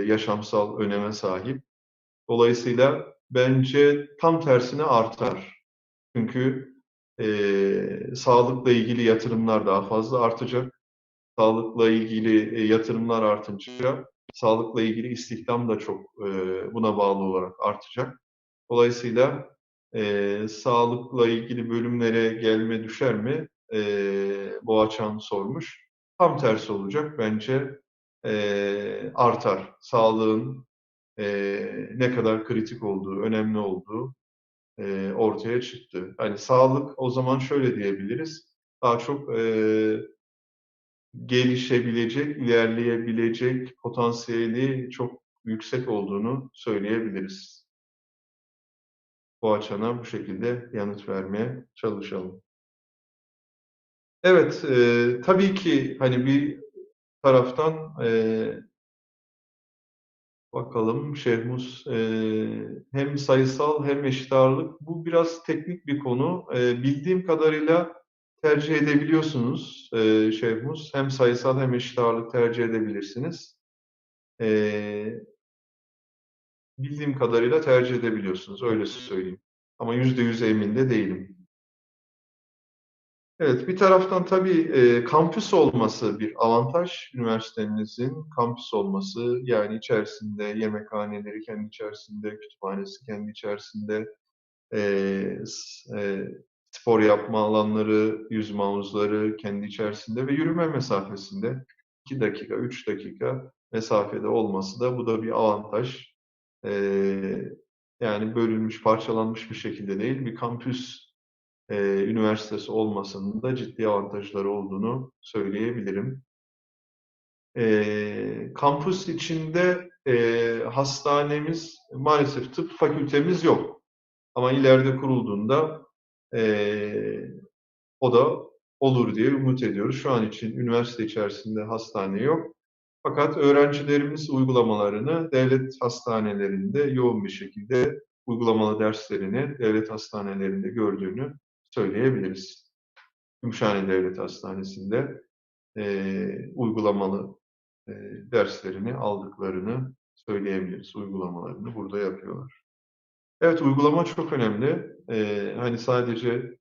yaşamsal öneme sahip. Dolayısıyla bence tam tersine artar. Çünkü e, sağlıkla ilgili yatırımlar daha fazla artacak. Sağlıkla ilgili e, yatırımlar artınca sağlıkla ilgili istihdam da çok e, buna bağlı olarak artacak. Dolayısıyla e, sağlıkla ilgili bölümlere gelme düşer mi? E, Boğaçan sormuş. Tam tersi olacak. Bence e, artar. Sağlığın e, ne kadar kritik olduğu, önemli olduğu e, ortaya çıktı. Yani sağlık o zaman şöyle diyebiliriz. Daha çok e, gelişebilecek, ilerleyebilecek potansiyeli çok yüksek olduğunu söyleyebiliriz. Bu açana bu şekilde yanıt vermeye çalışalım. Evet, e, tabii ki hani bir taraftan e, bakalım Şehmus e, hem sayısal hem eşit ağırlık bu biraz teknik bir konu. E, bildiğim kadarıyla tercih edebiliyorsunuz e, Şehmus. Hem sayısal hem eşit ağırlık tercih edebilirsiniz. E, bildiğim kadarıyla tercih edebiliyorsunuz. Öyle söyleyeyim. Ama yüzde yüz emin de değilim. Evet, bir taraftan tabii e, kampüs olması bir avantaj. Üniversitemizin kampüs olması, yani içerisinde yemekhaneleri kendi içerisinde, kütüphanesi kendi içerisinde, e, e, spor yapma alanları, yüzme havuzları kendi içerisinde ve yürüme mesafesinde 2 dakika, 3 dakika mesafede olması da bu da bir avantaj. E, yani bölünmüş, parçalanmış bir şekilde değil, bir kampüs e, üniversitesi olmasının da ciddi avantajları olduğunu söyleyebilirim. E, kampüs içinde e, hastanemiz, maalesef tıp fakültemiz yok. Ama ileride kurulduğunda e, o da olur diye umut ediyoruz. Şu an için üniversite içerisinde hastane yok. Fakat öğrencilerimiz uygulamalarını devlet hastanelerinde yoğun bir şekilde uygulamalı derslerini devlet hastanelerinde gördüğünü söyleyebiliriz. Gümüşhane Devlet Hastanesi'nde e, uygulamalı e, derslerini aldıklarını söyleyebiliriz. Uygulamalarını burada yapıyorlar. Evet, uygulama çok önemli. E, hani sadece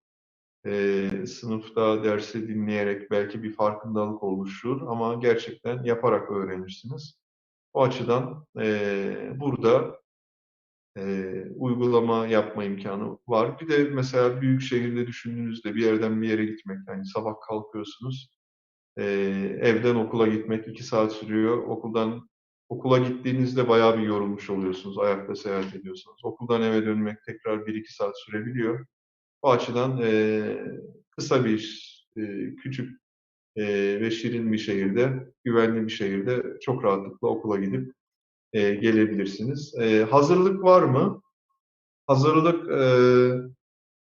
e, sınıfta dersi dinleyerek belki bir farkındalık oluşur ama gerçekten yaparak öğrenirsiniz. O açıdan e, burada e, uygulama yapma imkanı var. Bir de mesela büyük şehirde düşündüğünüzde bir yerden bir yere gitmek, yani sabah kalkıyorsunuz, e, evden okula gitmek iki saat sürüyor. Okuldan okula gittiğinizde bayağı bir yorulmuş oluyorsunuz, ayakta seyahat ediyorsunuz. Okuldan eve dönmek tekrar bir iki saat sürebiliyor. O açıdan e, kısa bir, e, küçük e, ve şirin bir şehirde, güvenli bir şehirde çok rahatlıkla okula gidip e, gelebilirsiniz. E, hazırlık var mı? Hazırlık e,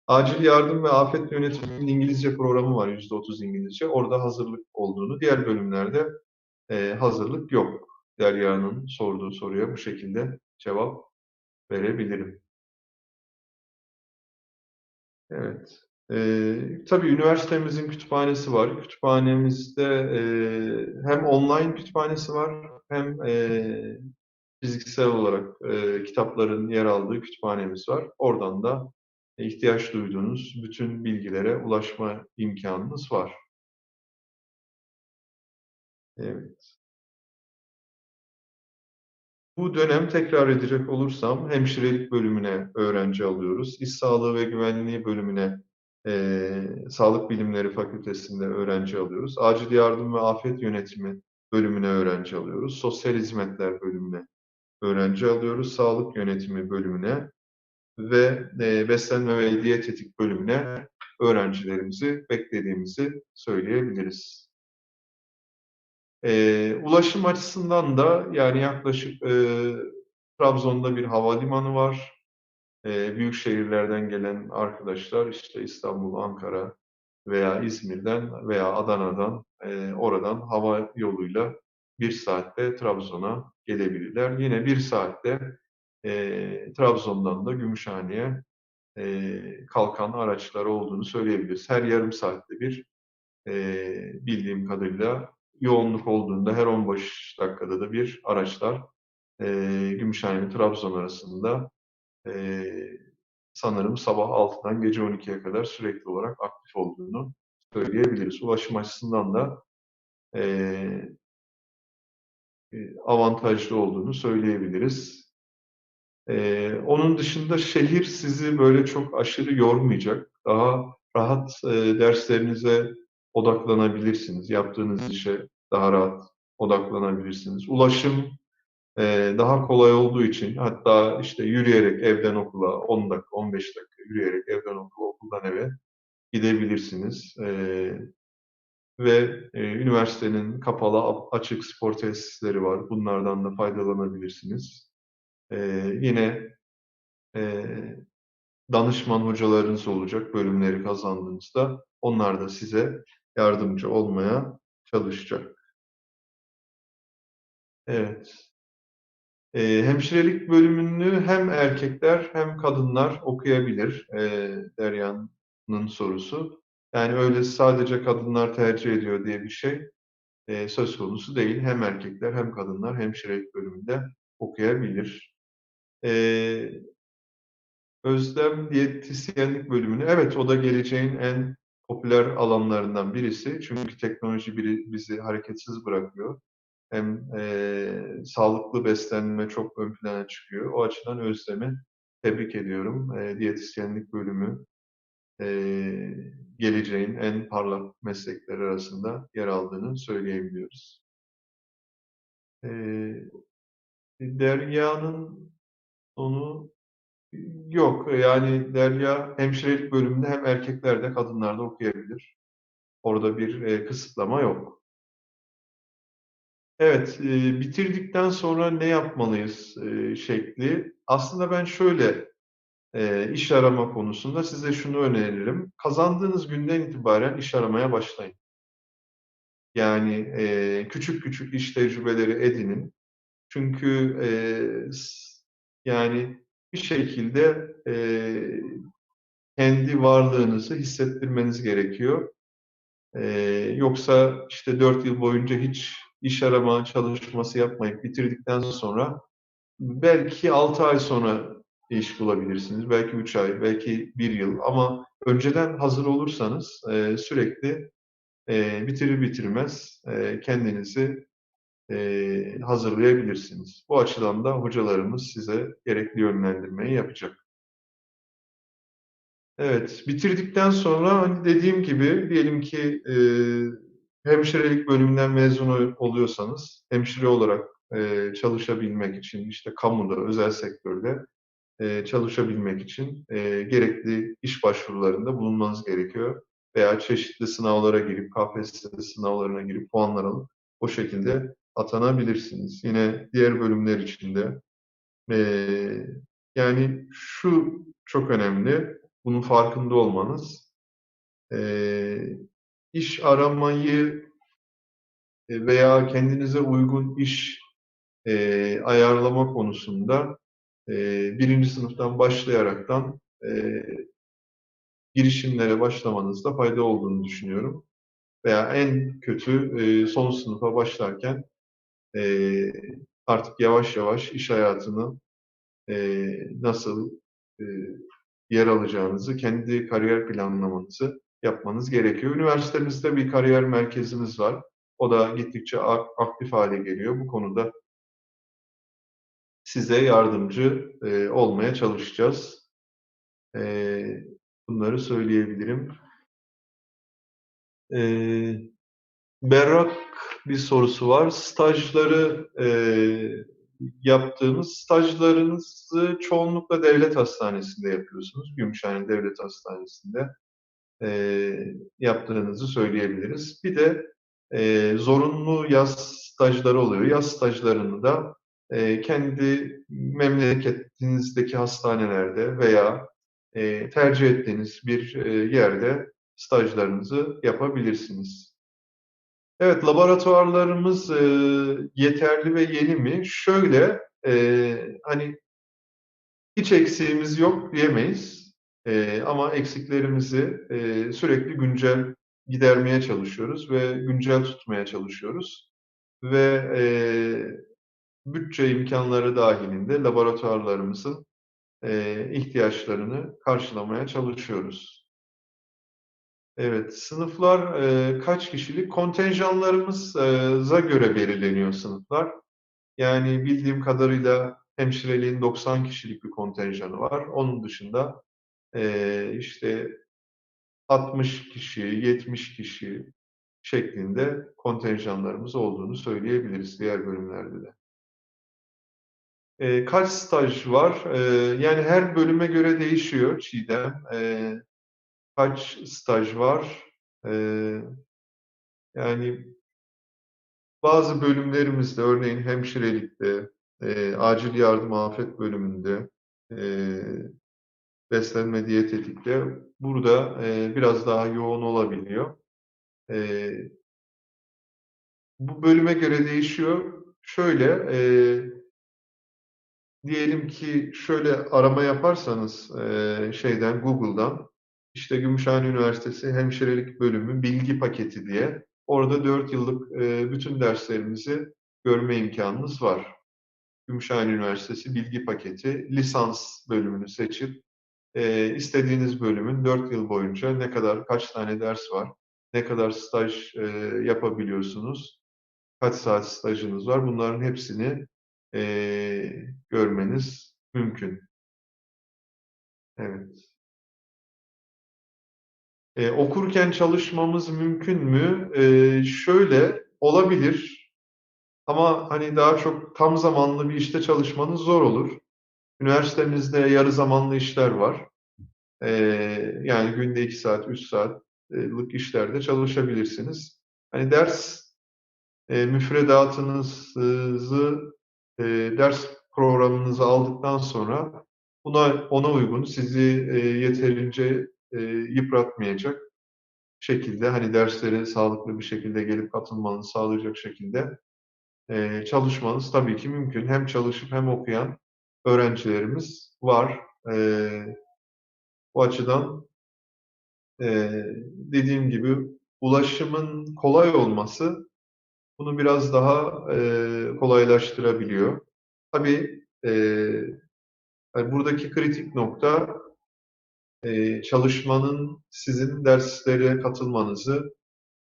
acil yardım ve afet yönetiminin İngilizce programı var, %30 İngilizce. Orada hazırlık olduğunu, diğer bölümlerde e, hazırlık yok. Derya'nın sorduğu soruya bu şekilde cevap verebilirim. Evet. Ee, tabii üniversitemizin kütüphanesi var. Kütüphanemizde e, hem online kütüphanesi var hem e, fiziksel olarak e, kitapların yer aldığı kütüphanemiz var. Oradan da ihtiyaç duyduğunuz bütün bilgilere ulaşma imkanınız var. Evet. Bu dönem tekrar edecek olursam hemşirelik bölümüne öğrenci alıyoruz. İş sağlığı ve güvenliği bölümüne e, sağlık bilimleri fakültesinde öğrenci alıyoruz. Acil yardım ve afet yönetimi bölümüne öğrenci alıyoruz. Sosyal hizmetler bölümüne öğrenci alıyoruz. Sağlık yönetimi bölümüne ve e, beslenme ve diyetetik bölümüne öğrencilerimizi beklediğimizi söyleyebiliriz. E, ulaşım açısından da yani yaklaşık e, Trabzon'da bir havalimanı var. E, büyük şehirlerden gelen arkadaşlar işte İstanbul, Ankara veya İzmir'den veya Adana'dan e, oradan hava yoluyla bir saatte Trabzon'a gelebilirler. Yine bir saatte e, Trabzon'dan da Gümüşhane'ye e, kalkan araçlar olduğunu söyleyebiliriz. Her yarım saatte bir e, bildiğim kadarıyla yoğunluk olduğunda her 15 dakikada da bir araçlar e, Gümüşhane ile Trabzon arasında e, sanırım sabah 6'dan gece 12'ye kadar sürekli olarak aktif olduğunu söyleyebiliriz. Ulaşım açısından da e, avantajlı olduğunu söyleyebiliriz. E, onun dışında şehir sizi böyle çok aşırı yormayacak. Daha rahat e, derslerinize odaklanabilirsiniz. Yaptığınız işe daha rahat odaklanabilirsiniz. Ulaşım e, daha kolay olduğu için hatta işte yürüyerek evden okula 10 dakika, 15 dakika yürüyerek evden okula, okuldan eve gidebilirsiniz. E, ve e, üniversitenin kapalı açık spor tesisleri var. Bunlardan da faydalanabilirsiniz. E, yine e, danışman hocalarınız olacak bölümleri kazandığınızda. Onlar da size yardımcı olmaya çalışacak. Evet. E, hemşirelik bölümünü hem erkekler hem kadınlar okuyabilir. E, Derya'nın sorusu. Yani öyle sadece kadınlar tercih ediyor diye bir şey e, söz konusu değil. Hem erkekler hem kadınlar hemşirelik bölümünde okuyabilir. E, Özlem diyetisyenlik bölümünü, evet o da geleceğin en popüler alanlarından birisi. Çünkü teknoloji biri, bizi hareketsiz bırakıyor. Hem e, sağlıklı beslenme çok ön plana çıkıyor. O açıdan Özlem'i tebrik ediyorum. E, diyetisyenlik bölümü e, geleceğin en parlak meslekler arasında yer aldığını söyleyebiliyoruz. E, Derya'nın sonu yok. Yani Derya hemşirelik bölümünde hem erkekler de kadınlar da okuyabilir. Orada bir e, kısıtlama yok. Evet, e, bitirdikten sonra ne yapmalıyız e, şekli. Aslında ben şöyle e, iş arama konusunda size şunu öneririm. Kazandığınız günden itibaren iş aramaya başlayın. Yani e, küçük küçük iş tecrübeleri edinin. Çünkü e, yani bir şekilde e, kendi varlığınızı hissettirmeniz gerekiyor. E, yoksa işte dört yıl boyunca hiç iş arama çalışması yapmayıp bitirdikten sonra belki altı ay sonra iş bulabilirsiniz. Belki üç ay, belki bir yıl ama önceden hazır olursanız e, sürekli e, bitirir bitirmez e, kendinizi e, hazırlayabilirsiniz. Bu açıdan da hocalarımız size gerekli yönlendirmeyi yapacak. Evet, bitirdikten sonra hani dediğim gibi diyelim ki e, hemşirelik bölümünden mezun oluyorsanız hemşire olarak e, çalışabilmek için işte kamuda, özel sektörde e, çalışabilmek için e, gerekli iş başvurularında bulunmanız gerekiyor. Veya çeşitli sınavlara girip, KPSS sınavlarına girip puanlar alıp o şekilde atanabilirsiniz. Yine diğer bölümler içinde. E, yani şu çok önemli, bunun farkında olmanız. İş aramayı veya kendinize uygun iş ayarlama konusunda e, birinci sınıftan başlayaraktan e, girişimlere başlamanızda fayda olduğunu düşünüyorum. Veya en kötü e, son sınıfa başlarken e, artık yavaş yavaş iş hayatını e, nasıl e, yer alacağınızı, kendi kariyer planlamanızı yapmanız gerekiyor. Üniversitemizde bir kariyer merkezimiz var. O da gittikçe aktif hale geliyor. Bu konuda size yardımcı e, olmaya çalışacağız. E, bunları söyleyebilirim. E, berrak bir sorusu var. Stajları e, yaptığımız stajlarınızı çoğunlukla devlet hastanesinde yapıyorsunuz. Gümüşhane Devlet Hastanesi'nde e, yaptığınızı söyleyebiliriz. Bir de e, zorunlu yaz stajları oluyor. Yaz stajlarını da e, kendi memleketinizdeki hastanelerde veya e, tercih ettiğiniz bir e, yerde stajlarınızı yapabilirsiniz. Evet, laboratuvarlarımız yeterli ve yeni mi? Şöyle, hani hiç eksiğimiz yok diyemeyiz. Ama eksiklerimizi sürekli güncel gidermeye çalışıyoruz ve güncel tutmaya çalışıyoruz. Ve e, bütçe imkanları dahilinde laboratuvarlarımızın e, ihtiyaçlarını karşılamaya çalışıyoruz. Evet, sınıflar e, kaç kişilik? Kontenjanlarımıza göre belirleniyor sınıflar. Yani bildiğim kadarıyla hemşireliğin 90 kişilik bir kontenjanı var. Onun dışında e, işte 60 kişi, 70 kişi şeklinde kontenjanlarımız olduğunu söyleyebiliriz diğer bölümlerde de. E, kaç staj var? E, yani her bölüme göre değişiyor Çiğdem. E, kaç staj var? E, yani bazı bölümlerimizde, örneğin hemşirelikte, e, acil yardım afet bölümünde, e, beslenme diyetetikte burada e, biraz daha yoğun olabiliyor. E, bu bölüme göre değişiyor. Şöyle, e, diyelim ki şöyle arama yaparsanız e, şeyden Google'dan işte Gümüşhane Üniversitesi Hemşirelik Bölümü Bilgi Paketi diye orada 4 yıllık e, bütün derslerimizi görme imkanınız var. Gümüşhane Üniversitesi Bilgi Paketi lisans bölümünü seçip e, istediğiniz bölümün 4 yıl boyunca ne kadar kaç tane ders var, ne kadar staj e, yapabiliyorsunuz, kaç saat stajınız var bunların hepsini e, görmeniz mümkün. Evet. E, okurken çalışmamız mümkün mü? E, şöyle olabilir ama hani daha çok tam zamanlı bir işte çalışmanız zor olur. Üniversitemizde yarı zamanlı işler var. E, yani günde 2 saat, 3 saatlik işlerde çalışabilirsiniz. Hani ders e, müfredatınızı e, ders programınızı aldıktan sonra buna ona uygun sizi e, yeterince e, yıpratmayacak şekilde hani derslere sağlıklı bir şekilde gelip katılmanızı sağlayacak şekilde e, çalışmanız tabii ki mümkün. Hem çalışıp hem okuyan öğrencilerimiz var. E, bu açıdan e, dediğim gibi ulaşımın kolay olması bunu biraz daha e, kolaylaştırabiliyor. Tabii e, yani buradaki kritik nokta e, çalışmanın sizin derslere katılmanızı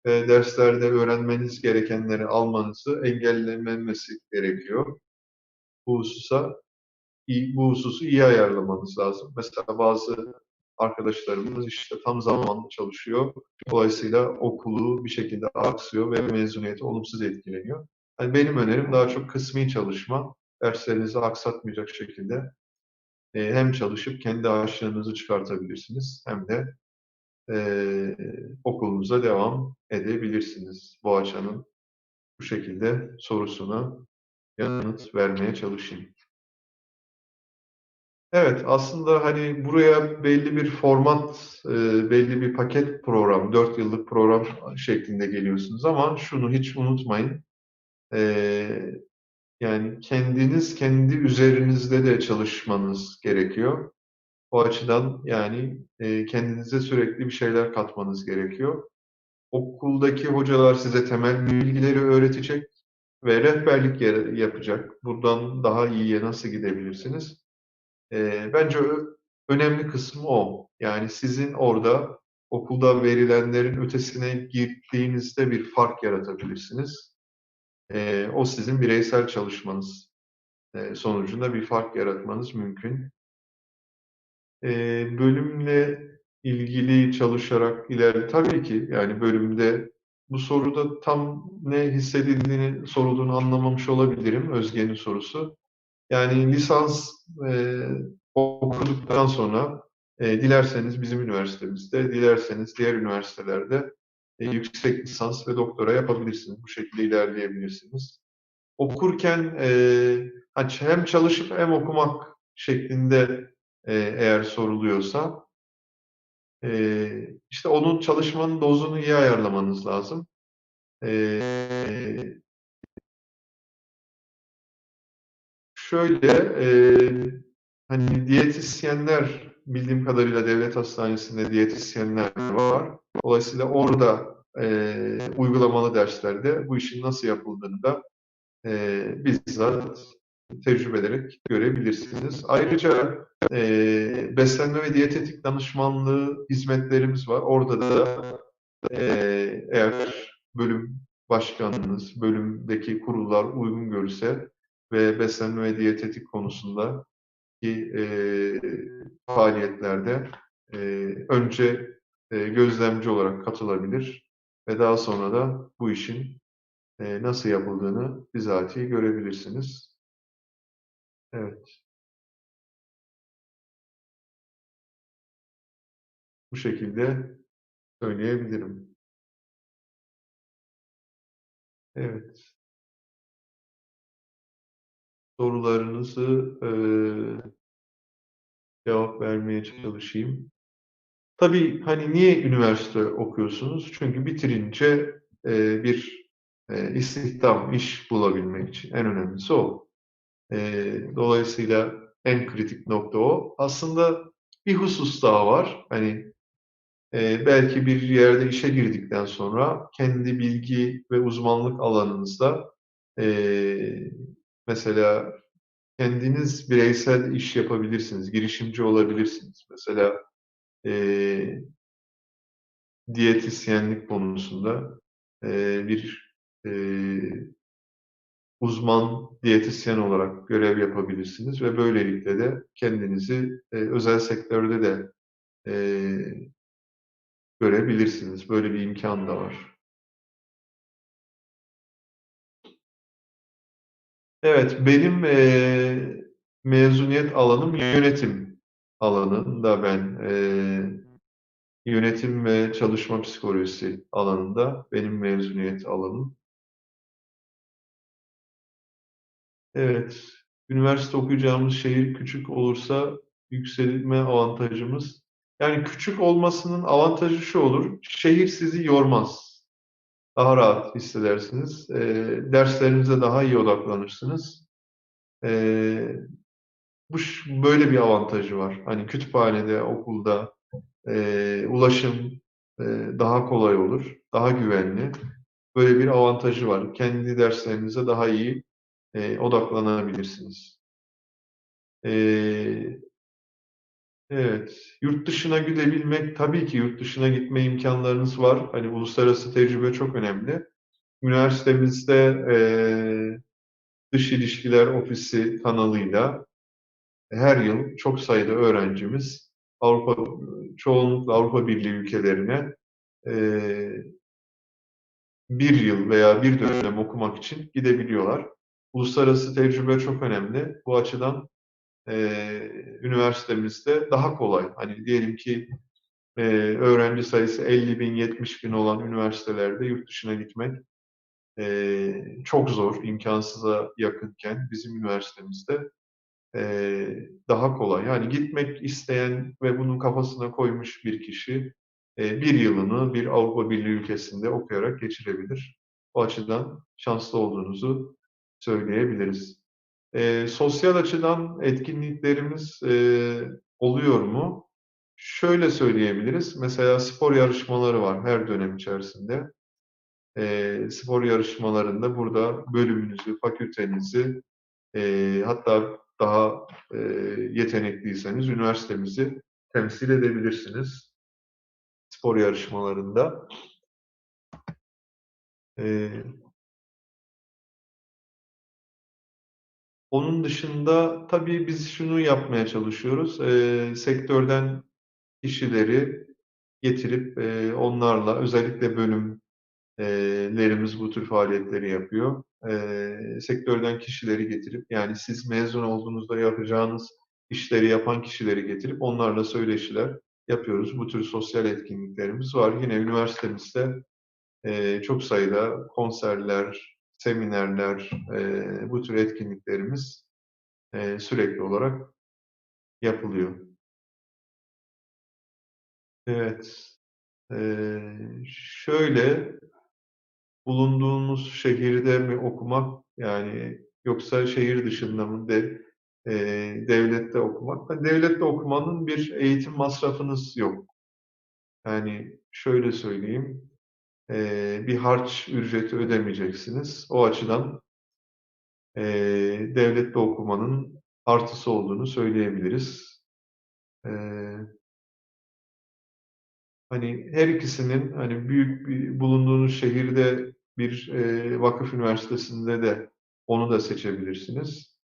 ve derslerde öğrenmeniz gerekenleri almanızı engellememesi gerekiyor. Bu hususa bu hususu iyi ayarlamanız lazım. Mesela bazı arkadaşlarımız işte tam zamanlı çalışıyor. Dolayısıyla okulu bir şekilde aksıyor ve mezuniyeti olumsuz etkileniyor. Yani benim önerim daha çok kısmi çalışma, derslerinizi aksatmayacak şekilde e, hem çalışıp kendi aşığınızı çıkartabilirsiniz hem de e, okulunuza devam edebilirsiniz. Boğaçan'ın bu şekilde sorusuna yanıt vermeye çalışayım. Evet, aslında hani buraya belli bir format, e, belli bir paket program, 4 yıllık program şeklinde geliyorsunuz ama şunu hiç unutmayın. E, yani kendiniz kendi üzerinizde de çalışmanız gerekiyor. O açıdan yani e, kendinize sürekli bir şeyler katmanız gerekiyor. Okuldaki hocalar size temel bilgileri öğretecek ve rehberlik yapacak. Buradan daha iyiye nasıl gidebilirsiniz? E, bence önemli kısmı o. Yani sizin orada okulda verilenlerin ötesine gittiğinizde bir fark yaratabilirsiniz. E, o sizin bireysel çalışmanız e, sonucunda bir fark yaratmanız mümkün. E, bölümle ilgili çalışarak iler tabii ki yani bölümde bu soruda tam ne hissedildiğini sorulduğunu anlamamış olabilirim Özge'nin sorusu. Yani lisans e, okuduktan sonra e, dilerseniz bizim üniversitemizde, dilerseniz diğer üniversitelerde e, yüksek lisans ve doktora yapabilirsiniz. Bu şekilde ilerleyebilirsiniz. Okurken e, hem çalışıp hem okumak şeklinde e, eğer soruluyorsa e, işte onun çalışmanın dozunu iyi ayarlamanız lazım. E, şöyle e, hani diyetisyenler bildiğim kadarıyla devlet hastanesinde diyetisyenler var. Dolayısıyla orada e, uygulamalı derslerde bu işin nasıl yapıldığını da e, bizzat tecrübe ederek görebilirsiniz. Ayrıca e, beslenme ve diyetetik danışmanlığı hizmetlerimiz var. Orada da e, eğer bölüm başkanınız, bölümdeki kurullar uygun görürse ve beslenme ve diyetetik konusunda ki e, faaliyetlerde e, önce e, gözlemci olarak katılabilir ve daha sonra da bu işin e, nasıl yapıldığını bizatihi görebilirsiniz. Evet. Bu şekilde söyleyebilirim. Evet. Sorularınızı e, cevap vermeye çalışayım. Tabii hani niye üniversite okuyorsunuz? Çünkü bitirince e, bir e, istihdam, iş bulabilmek için en önemlisi o. E, dolayısıyla en kritik nokta o. Aslında bir husus daha var. Hani e, belki bir yerde işe girdikten sonra kendi bilgi ve uzmanlık alanınızda e, mesela kendiniz bireysel iş yapabilirsiniz, girişimci olabilirsiniz. Mesela e, diyetisyenlik konusunda e, bir e, uzman diyetisyen olarak görev yapabilirsiniz ve böylelikle de kendinizi e, özel sektörde de e, görebilirsiniz. Böyle bir imkan da var. Evet, benim e, mezuniyet alanım yönetim alanında ben e, yönetim ve çalışma psikolojisi alanında benim mezuniyet alanım. Evet, üniversite okuyacağımız şehir küçük olursa yükselme avantajımız. Yani küçük olmasının avantajı şu olur, şehir sizi yormaz. Daha rahat hissedersiniz. E, derslerinize daha iyi odaklanırsınız. E, bu böyle bir avantajı var. Hani kütüphanede, okulda e, ulaşım e, daha kolay olur, daha güvenli. Böyle bir avantajı var. Kendi derslerinize daha iyi e, odaklanabilirsiniz. E, evet, yurt dışına gidebilmek, tabii ki yurt dışına gitme imkanlarınız var. Hani uluslararası tecrübe çok önemli. Üniversitemizde e, Dış İlişkiler Ofisi kanalıyla her yıl çok sayıda öğrencimiz Avrupa, çoğunlukla Avrupa Birliği ülkelerine e, bir yıl veya bir dönem okumak için gidebiliyorlar. Uluslararası tecrübe çok önemli. Bu açıdan e, üniversitemizde daha kolay. Hani diyelim ki e, öğrenci sayısı 50 bin, 70 bin olan üniversitelerde yurt dışına gitmek e, çok zor, imkansıza yakınken bizim üniversitemizde e, daha kolay. Yani gitmek isteyen ve bunun kafasına koymuş bir kişi e, bir yılını bir Avrupa Birliği ülkesinde okuyarak geçirebilir. O açıdan şanslı olduğunuzu söyleyebiliriz. E, sosyal açıdan etkinliklerimiz e, oluyor mu? Şöyle söyleyebiliriz. Mesela spor yarışmaları var her dönem içerisinde. E, spor yarışmalarında burada bölümünüzü, fakültenizi, e, hatta daha e, yetenekliyseniz üniversitemizi temsil edebilirsiniz spor yarışmalarında. E, onun dışında tabii biz şunu yapmaya çalışıyoruz. E, sektörden kişileri getirip e, onlarla özellikle bölüm lerimiz bu tür faaliyetleri yapıyor. E, sektörden kişileri getirip yani siz mezun olduğunuzda yapacağınız işleri yapan kişileri getirip onlarla söyleşiler yapıyoruz. Bu tür sosyal etkinliklerimiz var. Yine üniversitemizde e, çok sayıda konserler, seminerler, e, bu tür etkinliklerimiz e, sürekli olarak yapılıyor. Evet. Ee, şöyle bulunduğumuz şehirde mi okumak yani yoksa şehir dışında mı de e, devlette okumak? Devlette okumanın bir eğitim masrafınız yok. Yani şöyle söyleyeyim, e, bir harç ücreti ödemeyeceksiniz. O açıdan e, devletli okumanın artısı olduğunu söyleyebiliriz. E, hani her ikisinin hani büyük bir bulunduğunuz şehirde bir e, vakıf üniversitesinde de onu da seçebilirsiniz.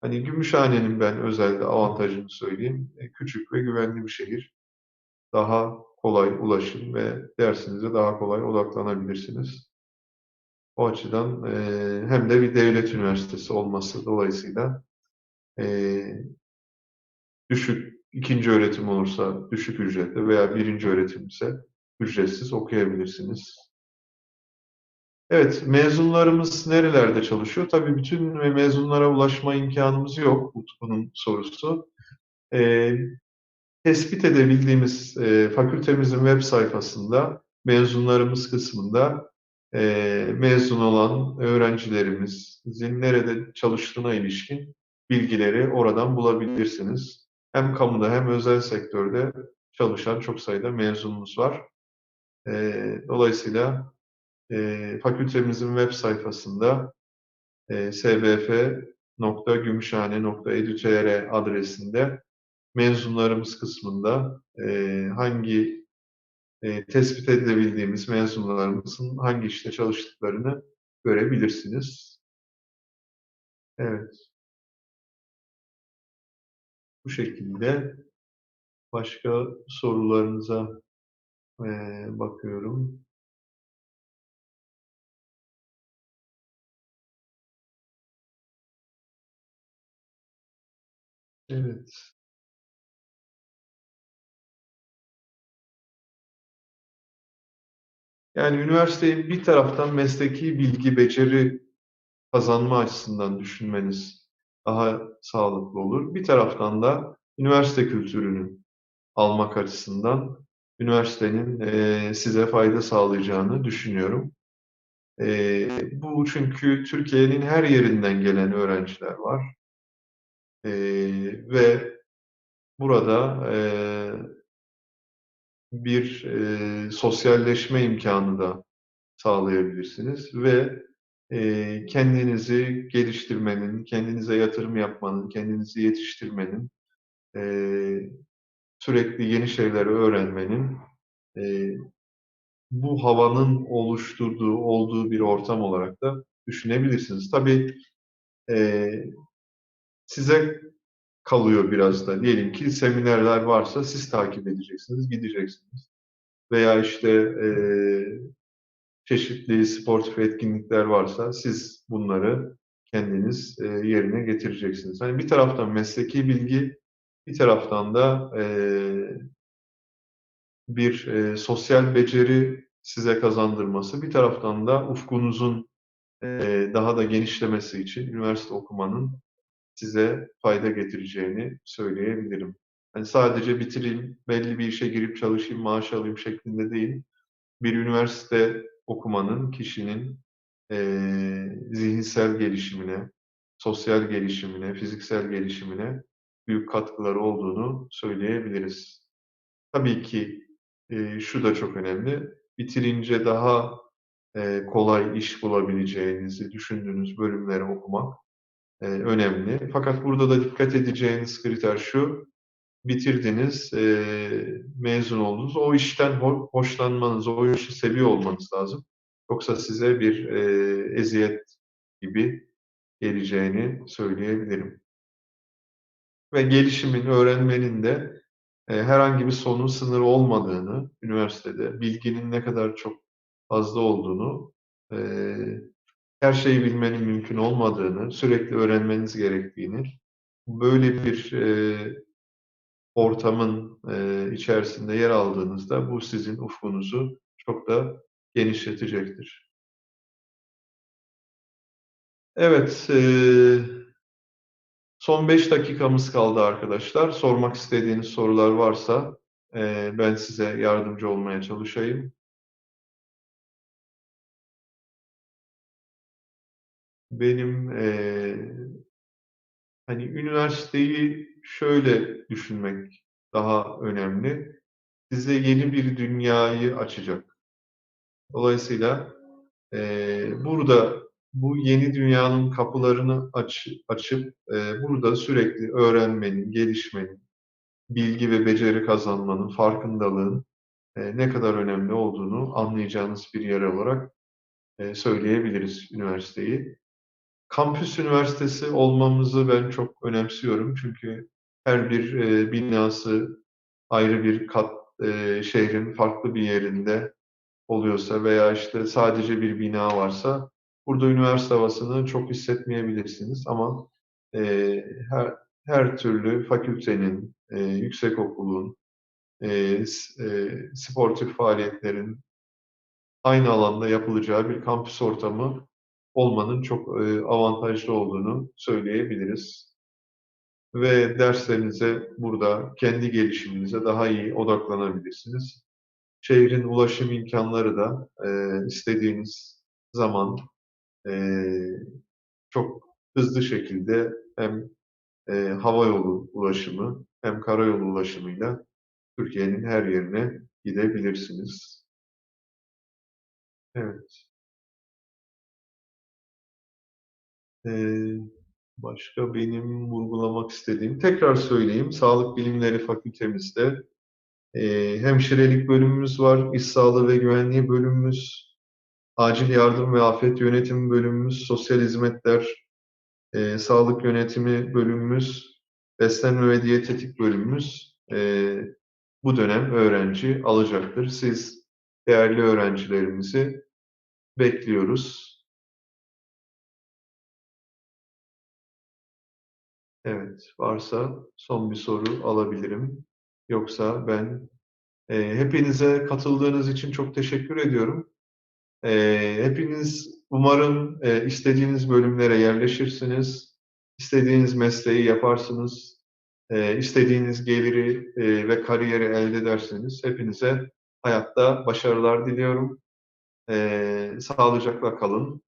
Hani Gümüşhane'nin ben özellikle avantajını söyleyeyim. E, küçük ve güvenli bir şehir. Daha kolay ulaşım ve dersinize daha kolay odaklanabilirsiniz. O açıdan e, hem de bir devlet üniversitesi olması dolayısıyla e, düşük ikinci öğretim olursa düşük ücretli veya birinci öğretim ise ücretsiz okuyabilirsiniz. Evet, mezunlarımız nerelerde çalışıyor? Tabii bütün mezunlara ulaşma imkanımız yok, Utku'nun sorusu. E, tespit edebildiğimiz e, fakültemizin web sayfasında, mezunlarımız kısmında e, mezun olan öğrencilerimizin nerede çalıştığına ilişkin bilgileri oradan bulabilirsiniz. Hem kamuda hem özel sektörde çalışan çok sayıda mezunumuz var. E, dolayısıyla e, fakültemizin web sayfasında e, sbf.gümüşhane.edu.tr adresinde mezunlarımız kısmında e, hangi e, tespit edebildiğimiz mezunlarımızın hangi işte çalıştıklarını görebilirsiniz. Evet. Bu şekilde başka sorularınıza e, bakıyorum. Evet. Yani üniversiteyi bir taraftan mesleki bilgi, beceri kazanma açısından düşünmeniz daha sağlıklı olur. Bir taraftan da üniversite kültürünü almak açısından üniversitenin size fayda sağlayacağını düşünüyorum. Bu çünkü Türkiye'nin her yerinden gelen öğrenciler var. Ve burada e, bir e, sosyalleşme imkanı da sağlayabilirsiniz ve e, kendinizi geliştirmenin, kendinize yatırım yapmanın, kendinizi yetiştirmenin, e, sürekli yeni şeyler öğrenmenin e, bu havanın oluşturduğu, olduğu bir ortam olarak da düşünebilirsiniz. Tabii e, size kalıyor biraz da. Diyelim ki seminerler varsa siz takip edeceksiniz, gideceksiniz. Veya işte e, çeşitli sportif etkinlikler varsa siz bunları kendiniz e, yerine getireceksiniz. Hani bir taraftan mesleki bilgi, bir taraftan da e, bir e, sosyal beceri size kazandırması, bir taraftan da ufkunuzun e, daha da genişlemesi için üniversite okumanın size fayda getireceğini söyleyebilirim. Yani sadece bitireyim, belli bir işe girip çalışayım, maaş alayım şeklinde değil. Bir üniversite okumanın kişinin e, zihinsel gelişimine, sosyal gelişimine, fiziksel gelişimine büyük katkıları olduğunu söyleyebiliriz. Tabii ki e, şu da çok önemli. Bitirince daha e, kolay iş bulabileceğinizi düşündüğünüz bölümleri okumak e, önemli. Fakat burada da dikkat edeceğiniz kriter şu, bitirdiniz, e, mezun oldunuz. O işten ho hoşlanmanız, o işi seviyor olmanız lazım. Yoksa size bir e, eziyet gibi geleceğini söyleyebilirim. Ve gelişimin, öğrenmenin de herhangi bir sonu sınırı olmadığını, üniversitede bilginin ne kadar çok fazla olduğunu, her şeyi bilmenin mümkün olmadığını, sürekli öğrenmeniz gerektiğini, böyle bir e, ortamın e, içerisinde yer aldığınızda bu sizin ufkunuzu çok da genişletecektir. Evet, e, son 5 dakikamız kaldı arkadaşlar. Sormak istediğiniz sorular varsa e, ben size yardımcı olmaya çalışayım. Benim e, hani üniversiteyi şöyle düşünmek daha önemli. Size yeni bir dünyayı açacak. Dolayısıyla e, burada bu yeni dünyanın kapılarını aç, açıp e, burada sürekli öğrenmenin, gelişmenin, bilgi ve beceri kazanmanın, farkındalığın e, ne kadar önemli olduğunu anlayacağınız bir yer olarak e, söyleyebiliriz üniversiteyi. Kampüs üniversitesi olmamızı ben çok önemsiyorum. Çünkü her bir e, binası ayrı bir kat e, şehrin farklı bir yerinde oluyorsa veya işte sadece bir bina varsa burada üniversite havasını çok hissetmeyebilirsiniz. Ama e, her, her türlü fakültenin, e, yüksekokulun, e, s- e, sportif faaliyetlerin aynı alanda yapılacağı bir kampüs ortamı olmanın çok e, avantajlı olduğunu söyleyebiliriz. Ve derslerinize burada kendi gelişiminize daha iyi odaklanabilirsiniz. Şehrin ulaşım imkanları da e, istediğiniz zaman e, çok hızlı şekilde hem e, hava yolu ulaşımı hem karayolu ulaşımıyla Türkiye'nin her yerine gidebilirsiniz. Evet. Başka benim vurgulamak istediğim, tekrar söyleyeyim, Sağlık Bilimleri Fakültemizde e, hemşirelik bölümümüz var, iş sağlığı ve güvenliği bölümümüz, acil yardım ve afet yönetimi bölümümüz, sosyal hizmetler, e, sağlık yönetimi bölümümüz, beslenme ve diyetetik bölümümüz e, bu dönem öğrenci alacaktır. Siz değerli öğrencilerimizi bekliyoruz. Evet, varsa son bir soru alabilirim. Yoksa ben e, hepinize katıldığınız için çok teşekkür ediyorum. E, hepiniz umarım e, istediğiniz bölümlere yerleşirsiniz, istediğiniz mesleği yaparsınız, e, istediğiniz geliri e, ve kariyeri elde edersiniz. Hepinize hayatta başarılar diliyorum. E, sağlıcakla kalın.